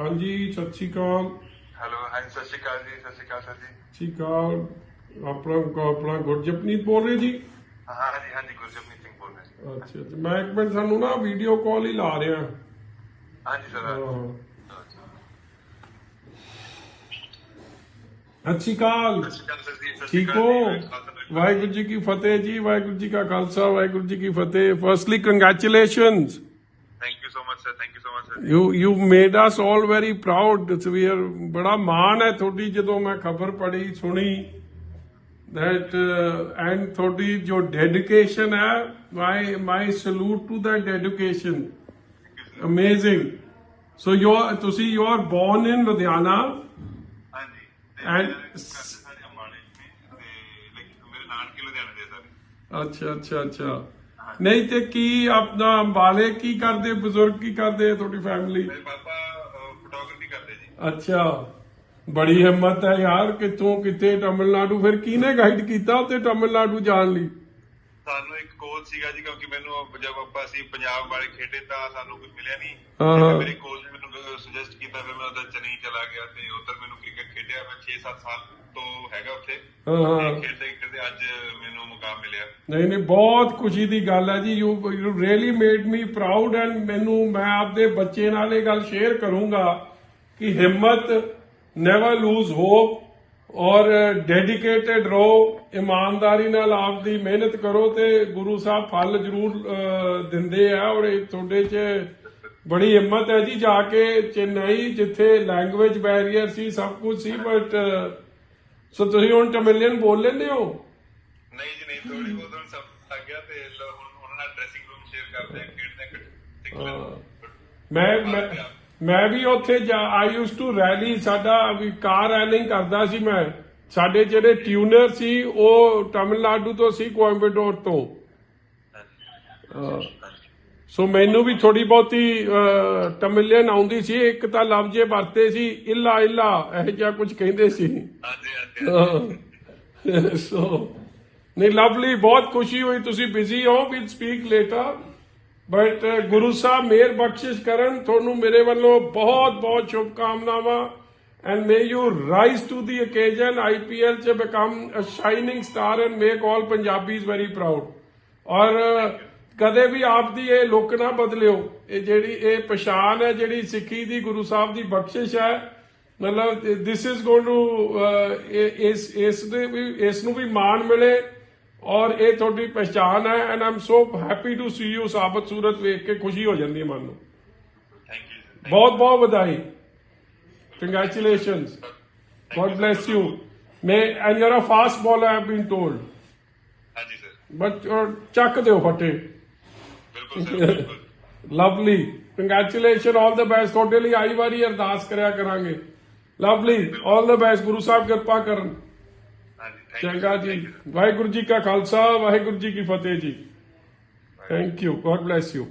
ਹਾਂਜੀ ਸਤਿ ਸ਼੍ਰੀ ਅਕਾਲ ਹੈਲੋ ਹਾਂਜੀ ਸਤਿ ਸ਼੍ਰੀ ਅਕਾਲ ਜੀ ਸਤਿ ਸ਼੍ਰੀ ਅਕਾਲ ਸਰ ਜੀ ਸਤਿ ਸ਼੍ਰੀ ਅਕਾਲ ਆਪਣਾ ਆਪਣਾ ਗੁਰਜਪਨੀਤ ਬੋਲ ਰਹੇ ਜੀ ਹਾਂ ਜੀ ਹਾਂਜੀ ਗੁਰਜਪਨੀਤ ਸਿੰਘ ਬੋਲ ਰਿਹਾ ਜੀ ਅੱਛਾ ਤੇ ਮੈਂ ਇੱਕ ਮਿੰਟ ਸਾਨੂੰ ਨਾ ਵੀਡੀਓ ਕਾਲ ਹੀ ਲਾ ਰਿਹਾ ਹਾਂਜੀ ਸਰ ਹਾਂ ਸਤਿ ਸ਼੍ਰੀ ਅਕਾਲ ਸਤਿ ਸ਼੍ਰੀ ਅਕਾਲ ਸਰ ਜੀ ਸਤਿ ਸ਼੍ਰੀ ਠੀਕ ਅਕਾਲ ਹੋ ਜੀ। ਖਾਲਸਾ ਵਾਹਿਗੁਰੂ ਜੀ ਕੀ ਫਤਿਹ ਜੀ ਵਾਹਿਗੁਰੂ ਜੀ ਕਾ ਖਾਲਸਾ ਵਾਹਿਗੁਰੂ ਜੀ ਕੀ ਫਤਿਹ firstly congratulations thank you so much sir thank you so much sir you you made us all very proud we are ਬੜਾ ਮਾਣ ਹੈ ਤੁਹਾਡੀ ਜਦੋਂ ਮੈਂ ਖਬਰ ਪੜ੍ਹੀ ਸੁਣੀ that uh, and ਤੁਹਾਡੀ ਜੋ ਡੈਡੀਕੇਸ਼ਨ ਹੈ my my salute to that dedication. Amazing. So you are ਤੁਸੀਂ you are born in Ludhiana ਹਾਂਜੀ And- ਸਾਰੇ ਅੰਬਾਲੇ ਚ ਨੇ ਤੇ ਲੇਕਿਨ ਮੇਰੇ ਨਾਨਕੇ ਲੁਧਿਆਣੇ ਦੇ ਸਰ ਅੱਛਾ ਅੱਛਾ ਅੱਛਾ ਨਹੀਂ ਤੇ ਕੀ ਆਪਣਾ ਅੰਬਾਲੇ ਕੀ ਕਰਦੇ ਬਜ਼ੁਰਗ ਕੀ ਕਰਦੇ ਤੁਹਾਡੀ ਫੈਮਿਲੀ ਮੇਰੇ ਪਾਪਾ ਫੋਟੋਗ੍ਰਾਫੀ ਕਰਦੇ ਜੀ। ਅੱਛਾ ਬੜੀ ਹਿੰਮਤ ਹੈ ਯਾਰ ਕਿੱਥੋਂ ਕਿੱਥੇ ਤਮਿਲਨਾਡੂ ਫਿਰ ਕਿਹਨੇ ਗਾਈਡ ਕੀਤਾ ਉੱਤੇ ਤਮਿਲਨਾਡੂ ਜਾਣ ਲਈ? ਸਾਨੂੰ ਇੱਕ ਕੋਚ ਸੀਗਾ ਜੀ ਕਿਉਂਕਿ ਮੈਨੂੰ ਜਦ ਆਪਾਂ ਅਸੀਂ ਪੰਜਾਬ ਵਾਲੇ ਖੇਡੇ ਤਾਂ ਸਾਨੂੰ ਕੁਝ ਮਿਲਿਆ ਨਹੀਂ। ਹਾਂ, ਹਾਂ। ਮੇਰੇ ਕੋਚ ਨੇ ਮੈਨੂੰ ਸੁਜੈਸਟ ਕੀਤਾ ਫਿਰ ਮੈਂ ਉਧਰ ਚੇਨਈ ਚਲਾ ਗਿਆ ਤੇ ਉਧਰ ਮੈਨੂੰ ਕ੍ਰਿਕਟ ਖੇਡਿਆ। ਮੈਂ 6-7 ਸਾਲ ਤੋਂ ਹੈਗਾ ਉੱਥੇ। ਹਾਂ, ਖੇਡਦੇ ਖੇਡਦੇ ਅੱਜ ਮੈਨੂੰ ਮੁਕਾਮ ਮਿਲਿਆ। ਨਹੀਂ ਨਹੀਂ ਬਹੁਤ ਖੁਸ਼ੀ ਦੀ ਗੱਲ ਹੈ ਜੀ। You you really made me proud and ਮੈਨੂੰ ਮੈਂ ਆਪਦੇ ਬੱਚੇ ਨਾਲ ਇਹ ਗੱਲ ਸ਼ੇਅਰ ਕਰੂੰਗਾ ਕਿ ਹਿੰਮਤ ਨੈਵਰ ਲੂਜ਼ ਹੋਪ ਔਰ ਡੈਡੀਕੇਟਿਡ ਰਹੋ ਇਮਾਨਦਾਰੀ ਨਾਲ ਆਪਦੀ ਮਿਹਨਤ ਕਰੋ ਤੇ ਗੁਰੂ ਸਾਹਿਬ ਫਲ ਜ਼ਰੂਰ ਦਿੰਦੇ ਆ ਔਰ ਇਹ ਤੁਹਾਡੇ 'ਚ ਬੜੀ ਹਿੰਮਤ ਹੈ ਜੀ। ਜਾ ਕੇ ਚੇਨਈ ਜਿੱਥੇ ਲੈਂਗੁਏਜ ਬੈਰੀਅਰ ਸੀ ਸਭ ਕੁਝ ਸੀ ਬਟ ਸੋ ਤੁਸੀਂ ਹੁਣ ਤਮਿਲੀਅਨ ਬੋਲ ਲੈਂਦੇ ਹੋ? ਨਹੀਂ ਜੀ ਨਹੀਂ ਥੋੜੀ ਬਹੁਤ ਹੁਣ ਸਭ ਲੱਗ ਗਿਆ ਤੇ ਹੁਣ ਉਹਨਾਂ ਨਾਲ ਡਰੈਸਿੰਗ ਰੂਮ ਸ਼ੇਅਰ ਕਰਦੇ ਆ ਖੇਡਦੇ ਆ ਮੈਂ ਮੈਂ ਮੈਂ ਵੀ ਉੱਥੇ ਜਾ ਆਈ ਯੂਸ ਟੂ ਰੈਲੀ ਸਾਡਾ ਵੀ ਕਾਰ ਰੈਲਿੰਗ ਕਰਦਾ ਸੀ ਮੈਂ। ਸਾਡੇ ਜਿਹੜੇ ਟਿਊਨਰ ਸੀ ਉਹ ਤਮਿਲਨਾਡੂ ਤੋਂ ਸੀ ਕੋਇੰਬਟੋਰ ਤੋਂ। ਸੋ ਮੈਨੂੰ ਵੀ ਥੋੜੀ ਬਹੁਤੀ ਤਮਿਲੀਅਨ ਆਉਂਦੀ ਸੀ ਇੱਕ ਤਾਂ ਲਫ਼ਜ਼ੇ ਵਰਤੇ ਸੀ ਇੱਲਾ ਇੱਲਾ ਇਹ ਜਿਹਾ ਕੁਝ ਕਹਿੰਦੇ ਸੀ। ਸੋ ਨਹੀਂ ਲਵਲੀ ਬਹੁਤ ਖੁਸ਼ੀ ਹੋਈ ਤੁਸੀਂ ਬਿਜ਼ੀ ਹੋ will speak later but Guru Sahib ਮਿਹਰ ਬਖਸ਼ਿਸ਼ ਕਰਨ ਤੁਹਾਨੂੰ ਮੇਰੇ ਵੱਲੋਂ ਬਹੁਤ ਬਹੁਤ ਸ਼ੁਭਕਾਮਨਾਵਾਂ and may you rise to the occasion IPL ਚ become a shining star and make all Punjabis very proud ਔਰ ਕਦੇ ਵੀ ਆਪਦੀ ਇਹ ਲੁੱਕ ਨਾ ਬਦਲਿਓ। ਇਹ ਜਿਹੜੀ ਇਹ ਪਛਾਣ ਹੈ ਜਿਹੜੀ ਸਿੱਖੀ ਦੀ ਗੁਰੂ ਸਾਹਿਬ ਦੀ ਬਖਸ਼ਿਸ਼ ਹੈ ਮਤਲਬ ਦਿਸ ਇਜ਼ ਗੋਇੰ ਟੂ ਇਸ ਇਸ ਦੇ ਵੀ ਇਸ ਨੂੰ ਵੀ ਮਾਣ ਮਿਲੇ ਔਰ ਇਹ ਤੁਹਾਡੀ ਪਛਾਣ ਹੈ and am so happy to see you ਸਾਬਤ ਸੂਰਤ ਵੇਖ ਕੇ ਖੁਸ਼ੀ ਹੋ ਜਾਂਦੀ ਹੈ ਮਨ ਨੂੰ। ਯੂ ਬਹੁਤ ਬਹੁਤ ਵਧਾਈ। Congratulations God bless you. May and you're a fast bowler, I've been told. ਹਾਂਜੀ ਸਰ uh, ਚੱਕ ਦਿਓ ਫਟੇ ਬਿਲਕੁਲ ਸਰ ਬਿਲਕੁਲ lovely congratulation all the best ਤੁਹਾਡੇ ਲਈ ਆਈ ਵਾਰੀ ਅਰਦਾਸ ਕਰਿਆ ਕਰਾਂਗੇ। Lovely all the best Guru Sahib ਕਿਰਪਾ ਕਰਨ। ਹਾਂਜੀ ਥੈਂਕ ਯੂ ਚੰਗਾ ਜੀ। ਵਾਹਿਗੁਰੂ ਜੀ ਕਾ ਖਾਲਸਾ ਵਾਹਿਗੁਰੂ ਜੀ ਕੀ ਫਤਿਹ ਜੀ। Thank you God bless you